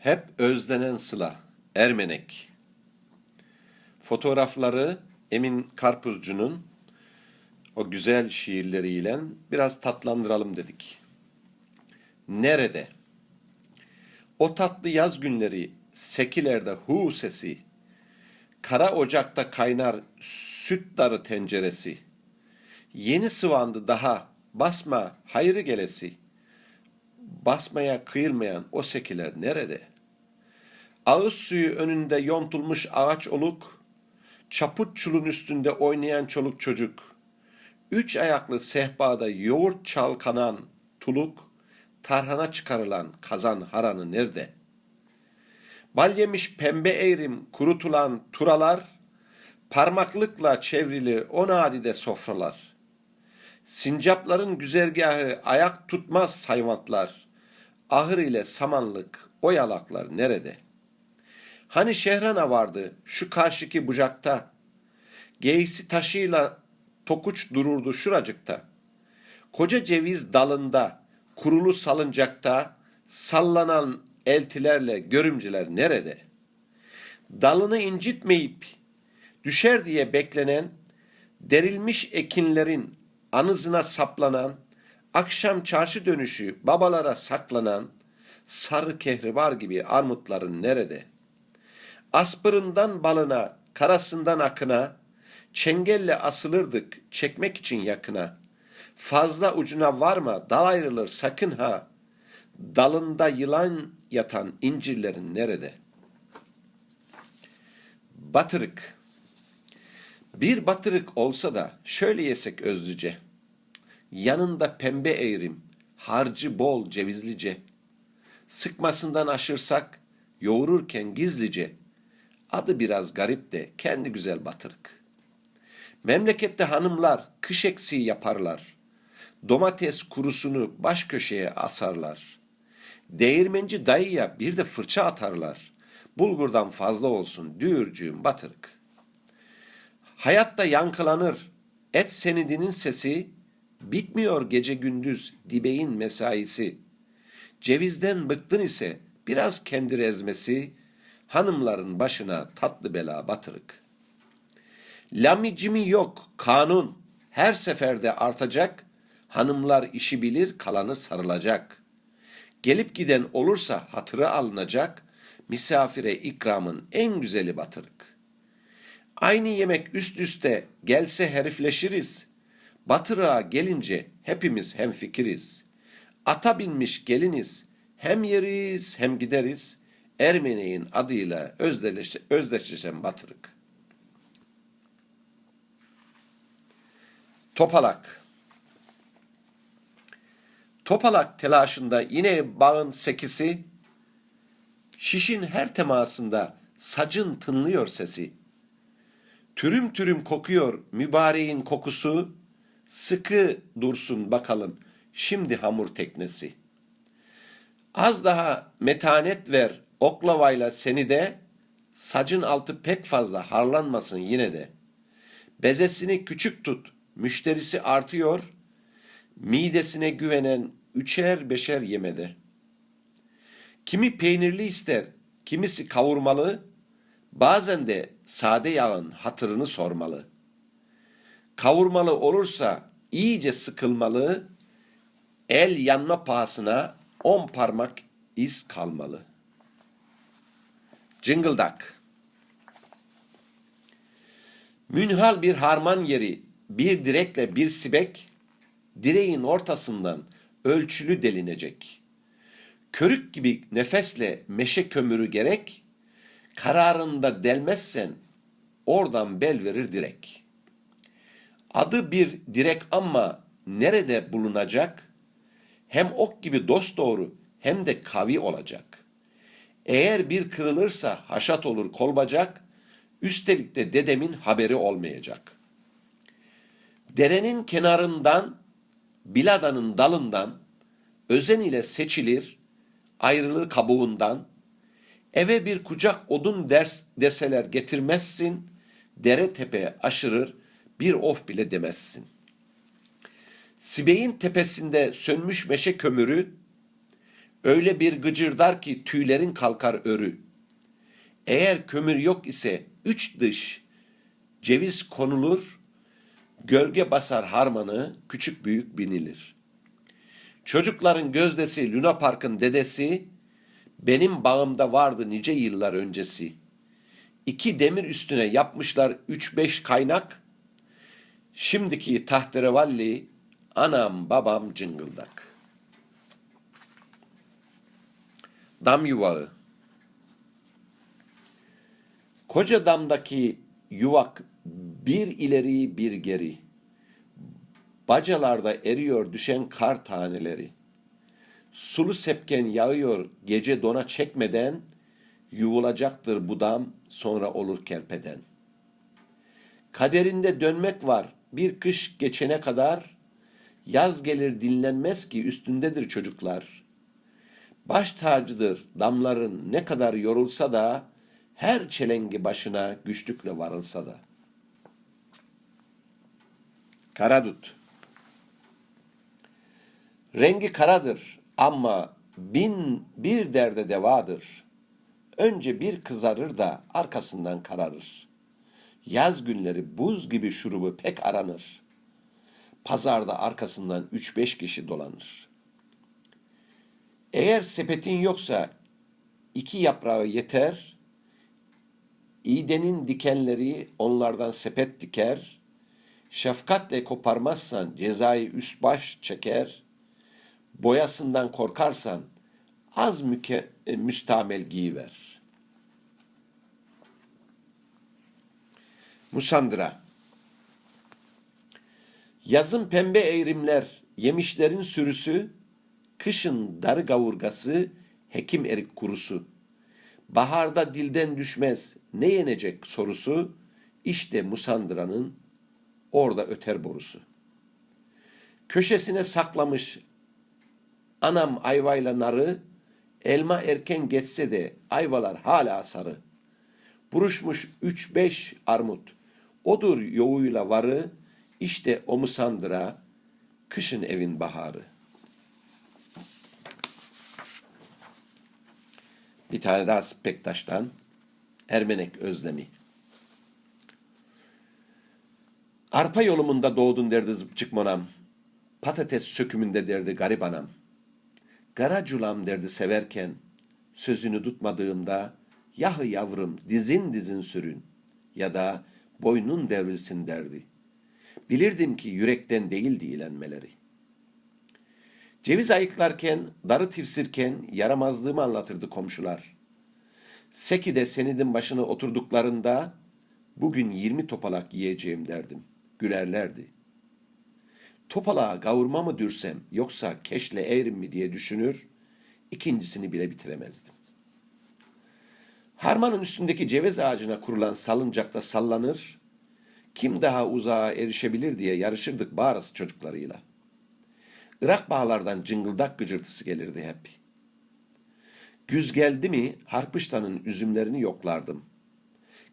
Hep özlenen sıla. Ermenek. Fotoğrafları Emin Karpuzcu'nun o güzel şiirleriyle biraz tatlandıralım dedik. Nerede? O tatlı yaz günleri sekilerde hu sesi, kara ocakta kaynar süt darı tenceresi, yeni sıvandı daha basma hayrı gelesi, basmaya kıyılmayan o sekiler nerede? Ağız suyu önünde yontulmuş ağaç oluk, çaput çulun üstünde oynayan çoluk çocuk, üç ayaklı sehpada yoğurt çalkanan tuluk, tarhana çıkarılan kazan haranı nerede? Bal yemiş pembe eğrim kurutulan turalar, parmaklıkla çevrili o nadide sofralar. Sincapların güzergahı ayak tutmaz sayvantlar, ahır ile samanlık o yalaklar nerede? Hani Şehrana vardı şu karşıki bucakta, geysi taşıyla tokuç dururdu şuracıkta. Koca ceviz dalında, kurulu salıncakta, sallanan eltilerle görümceler nerede? Dalını incitmeyip düşer diye beklenen, derilmiş ekinlerin anızına saplanan, akşam çarşı dönüşü babalara saklanan, sarı kehribar gibi armutların nerede? Aspırından balına, karasından akına, çengelle asılırdık çekmek için yakına. Fazla ucuna varma, dal ayrılır sakın ha. Dalında yılan yatan incirlerin nerede? Batırık. Bir batırık olsa da şöyle yesek özlüce. Yanında pembe eğrim, harcı bol cevizlice. Sıkmasından aşırsak, yoğururken gizlice. Adı biraz garip de kendi güzel batırık. Memlekette hanımlar kış eksiği yaparlar. Domates kurusunu baş köşeye asarlar. Değirmenci dayıya bir de fırça atarlar. Bulgurdan fazla olsun düğürcüğüm batırık. Hayatta yankılanır. Et senidinin sesi, bitmiyor gece gündüz dibeğin mesaisi. Cevizden bıktın ise biraz kendir ezmesi, hanımların başına tatlı bela batırık. Lamicimi yok, kanun, her seferde artacak, hanımlar işi bilir, kalanı sarılacak. Gelip giden olursa hatırı alınacak, misafire ikramın en güzeli batırık. Aynı yemek üst üste gelse herifleşiriz. Batırığa gelince hepimiz hem fikiriz. Ata binmiş geliniz, hem yeriz hem gideriz. Ermeneğin adıyla özdeşleş, özdeşleşen batırık. Topalak. Topalak telaşında yine bağın sekisi, şişin her temasında sacın tınlıyor sesi. Türüm türüm kokuyor mübareğin kokusu, sıkı dursun bakalım şimdi hamur teknesi. Az daha metanet ver oklavayla seni de, sacın altı pek fazla harlanmasın yine de. Bezesini küçük tut, müşterisi artıyor, midesine güvenen üçer beşer yemede. Kimi peynirli ister, kimisi kavurmalı, bazen de sade yağın hatırını sormalı. Kavurmalı olursa iyice sıkılmalı, el yanma pahasına on parmak iz kalmalı. Cıngıldak Münhal bir harman yeri, bir direkle bir sibek, direğin ortasından ölçülü delinecek. Körük gibi nefesle meşe kömürü gerek, kararında delmezsen oradan bel verir direk. Adı bir direk ama nerede bulunacak? Hem ok gibi dost doğru hem de kavi olacak. Eğer bir kırılırsa haşat olur kolbacak, üstelik de dedemin haberi olmayacak. Derenin kenarından, biladanın dalından, özen ile seçilir, ayrılır kabuğundan, eve bir kucak odun ders deseler getirmezsin, dere tepe aşırır, bir of bile demezsin. Sibeğin tepesinde sönmüş meşe kömürü, Öyle bir gıcırdar ki tüylerin kalkar örü. Eğer kömür yok ise üç dış ceviz konulur, gölge basar harmanı küçük büyük binilir. Çocukların gözdesi Luna Park'ın dedesi, benim bağımda vardı nice yıllar öncesi. İki demir üstüne yapmışlar üç beş kaynak, şimdiki tahterevalli anam babam cıngıldak. Dam yuvağı Koca damdaki yuvak bir ileri bir geri. Bacalarda eriyor düşen kar taneleri. Sulu sepken yağıyor gece dona çekmeden, yuvulacaktır bu dam sonra olur kerpeden. Kaderinde dönmek var bir kış geçene kadar, yaz gelir dinlenmez ki üstündedir çocuklar. Baş tacıdır damların ne kadar yorulsa da, her çelengi başına güçlükle varılsa da. Karadut Rengi karadır ama bin bir derde devadır. Önce bir kızarır da arkasından kararır. Yaz günleri buz gibi şurubu pek aranır. Pazarda arkasından üç beş kişi dolanır. Eğer sepetin yoksa iki yaprağı yeter, İğdenin dikenleri onlardan sepet diker, şefkatle koparmazsan cezayı üst baş çeker, boyasından korkarsan az müke, e, müstamel giyiver. Musandıra Yazın pembe eğrimler, yemişlerin sürüsü, kışın darı gavurgası, hekim erik kurusu. Baharda dilden düşmez ne yenecek sorusu, işte Musandıra'nın orada öter borusu. Köşesine saklamış anam ayvayla narı, elma erken geçse de ayvalar hala sarı. Buruşmuş üç beş armut, odur yoğuyla varı, işte o Musandıra, kışın evin baharı. Bir tane daha Spektaş'tan Ermenek Özlemi. Arpa yolumunda doğdun derdi zıpçık monam. Patates sökümünde derdi garip anam. Garaculam derdi severken, sözünü tutmadığımda, yahı yavrum dizin dizin sürün ya da boynun devrilsin derdi. Bilirdim ki yürekten değildi ilenmeleri. Ceviz ayıklarken, darı tifsirken yaramazlığımı anlatırdı komşular. Seki'de senidin başına oturduklarında bugün yirmi topalak yiyeceğim derdim. Gülerlerdi. Topalağa gavurma mı dürsem yoksa keşle eğrim mi diye düşünür, ikincisini bile bitiremezdim. Harmanın üstündeki ceviz ağacına kurulan salıncakta sallanır, kim daha uzağa erişebilir diye yarışırdık bağrısı çocuklarıyla.'' Irak bağlardan cıngıldak gıcırtısı gelirdi hep. Güz geldi mi Harpıştan'ın üzümlerini yoklardım.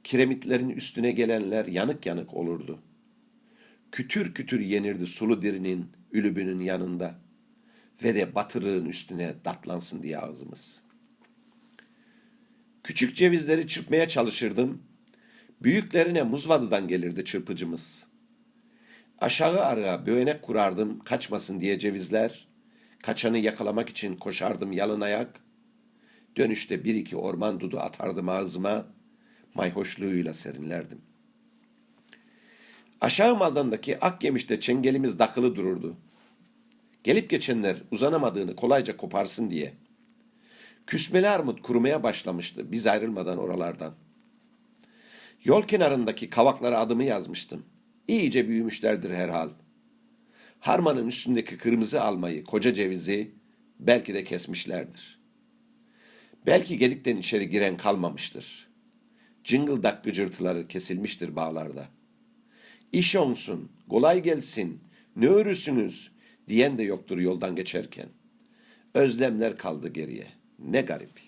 Kiremitlerin üstüne gelenler yanık yanık olurdu. Kütür kütür yenirdi sulu dirinin, ülübünün yanında. Ve de batırığın üstüne datlansın diye ağzımız. Küçük cevizleri çırpmaya çalışırdım. Büyüklerine muzvadıdan gelirdi çırpıcımız.'' Aşağı araya böğenek kurardım kaçmasın diye cevizler. Kaçanı yakalamak için koşardım yalın ayak. Dönüşte bir iki orman dudu atardım ağzıma. Mayhoşluğuyla serinlerdim. Aşağı maldandaki ak yemişte çengelimiz dakılı dururdu. Gelip geçenler uzanamadığını kolayca koparsın diye. Küsmeli armut kurumaya başlamıştı biz ayrılmadan oralardan. Yol kenarındaki kavaklara adımı yazmıştım.'' İyice büyümüşlerdir herhal. Harmanın üstündeki kırmızı almayı, koca cevizi belki de kesmişlerdir. Belki gedikten içeri giren kalmamıştır. Cıngıldak gıcırtıları kesilmiştir bağlarda. İş olsun, kolay gelsin, ne örüsünüz diyen de yoktur yoldan geçerken. Özlemler kaldı geriye. Ne garip.